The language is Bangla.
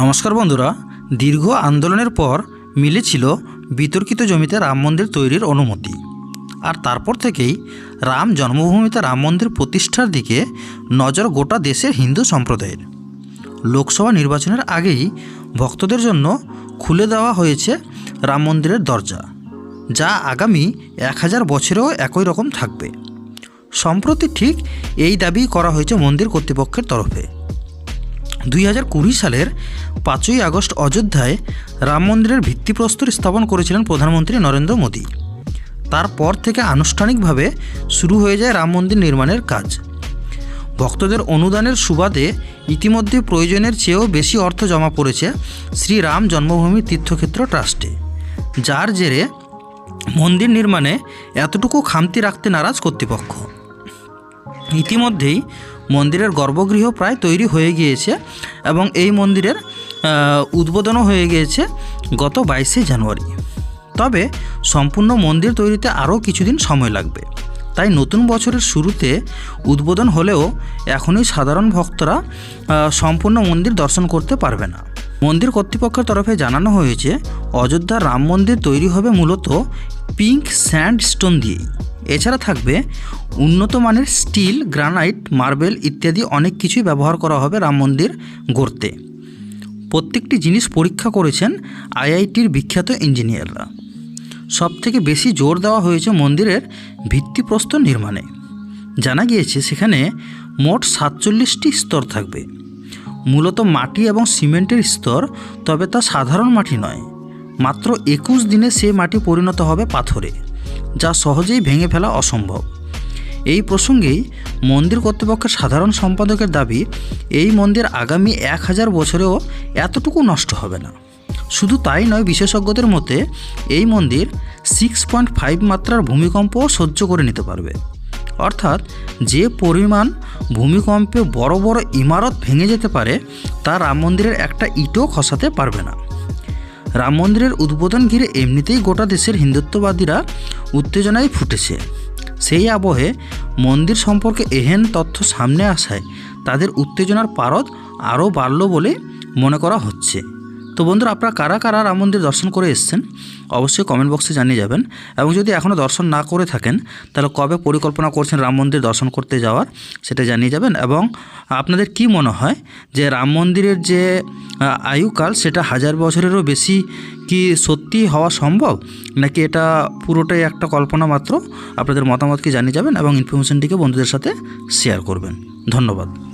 নমস্কার বন্ধুরা, দীর্ঘ আন্দোলনের পর মিলেছিল বিতর্কিত জমিতে রাম মন্দির তৈরির অনুমতি। আর তারপর থেকেই রাম জন্মভূমিতে রাম মন্দির প্রতিষ্ঠার দিকে নজর গোটা দেশের হিন্দু সম্প্রদায়ের। লোকসভা নির্বাচনের আগেই ভক্তদের জন্য খুলে দেওয়া হয়েছে রাম মন্দিরের দরজা, যা আগামী এক হাজার বছরেও একই রকম থাকবে। সম্প্রতি ঠিক এই দাবি করা হয়েছে মন্দির কর্তৃপক্ষের তরফে। দুই হাজার কুড়ি সালের পাঁচই আগস্ট অযোধ্যায় রাম মন্দিরের ভিত্তিপ্রস্তর স্থাপন করেছিলেন প্রধানমন্ত্রী নরেন্দ্র মোদী। তারপর থেকে আনুষ্ঠানিকভাবে শুরু হয়ে যায় রাম মন্দির নির্মাণের কাজ। ভক্তদের অনুদানের সুবাদে ইতিমধ্যে প্রয়োজনের চেয়েও বেশি অর্থ জমা পড়েছে শ্রীরাম জন্মভূমি তীর্থক্ষেত্র ট্রাস্টে, যার জেরে মন্দির নির্মাণে এতটুকু খামতি রাখতে নারাজ কর্তৃপক্ষ। ইতিমধ্যেই মন্দিরের গর্ভগৃহ প্রায় তৈরি হয়ে গিয়েছে এবং এই মন্দিরের উদ্বোধনও হয়ে গিয়েছে গত বাইশে জানুয়ারি। তবে সম্পূর্ণ মন্দির তৈরিতে আরও কিছুদিন সময় লাগবে। তাই নতুন বছরের শুরুতে উদ্বোধন হলেও এখনই সাধারণ ভক্তরা সম্পূর্ণ মন্দির দর্শন করতে পারবে না। মন্দির কর্তৃপক্ষের তরফে জানানো হয়েছে অযোধ্যার রাম মন্দির তৈরি হবে মূলত পিঙ্ক স্যান্ড স্টোন দিয়েই। এছাড়া থাকবে উন্নত মানের স্টিল, গ্রানাইট, মার্বেল ইত্যাদি অনেক কিছুই ব্যবহার করা হবে রাম মন্দির গড়তে। প্রত্যেকটি জিনিস পরীক্ষা করেছেন আইআইটির বিখ্যাত ইঞ্জিনিয়াররা। সবথেকে বেশি জোর দেওয়া হয়েছে মন্দিরের ভিত্তিপ্রস্তর নির্মাণে। জানা গিয়েছে সেখানে মোট সাতচল্লিশটি স্তর থাকবে। মূলত মাটি এবং সিমেন্টের স্তর, তবে তা সাধারণ মাটি নয়। মাত্র একুশ দিনে সে মাটি পরিণত হবে পাথরে, যা সহজেই ভেঙে ফেলা অসম্ভব। এই প্রসঙ্গেই মন্দির কর্তৃপক্ষের সাধারণ সম্পাদকের দাবি, এই মন্দির আগামী এক হাজার বছরেও এতটুকু নষ্ট হবে না। শুধু তাই নয়, বিশেষজ্ঞদের মতে, এই মন্দির সিক্স পয়েন্ট ফাইভ মাত্রার ভূমিকম্পও সহ্য করে নিতে পারবে। অর্থাৎ, যে পরিমাণ ভূমিকম্পে বড় বড় ইমারত ভেঙে যেতে পারে, তা রাম মন্দিরের একটা ইটও খসাতে পারবে না। রাম মন্দিরের উদ্বোধন ঘিরে এমনিতেই গোটা দেশের হিন্দুত্ববাদীরা উত্তেজনায় ফুটেছে। সেই আবহে মন্দির সম্পর্কে এহেন তথ্য সামনে আসায় তাদের উত্তেজনার পারদ আরও বাড়ল বলে মনে করা হচ্ছে। তো বন্ধুরা আপনারা কারা কারা রাম মন্দির দর্শন করে এসছেন, অবশ্যই কমেন্ট বক্সে জানিয়ে যাবেন। এবং যদি এখনও দর্শন না করে থাকেন, তাহলে কবে পরিকল্পনা করছেন রাম মন্দির দর্শন করতে যাওয়ার, সেটা জানিয়ে যাবেন। এবং আপনাদের কি মনে হয় যে রাম মন্দিরের যে আয়ুকাল সেটা হাজার বছরেরও বেশি কি সত্যি হওয়া সম্ভব? নাকি এটা পুরোটাই একটা কল্পনা মাত্র? আপনাদের মতামতকে জানিয়ে যাবেন এবং ইনফরমেশনটিকে বন্ধুদের সাথে শেয়ার করবেন। ধন্যবাদ।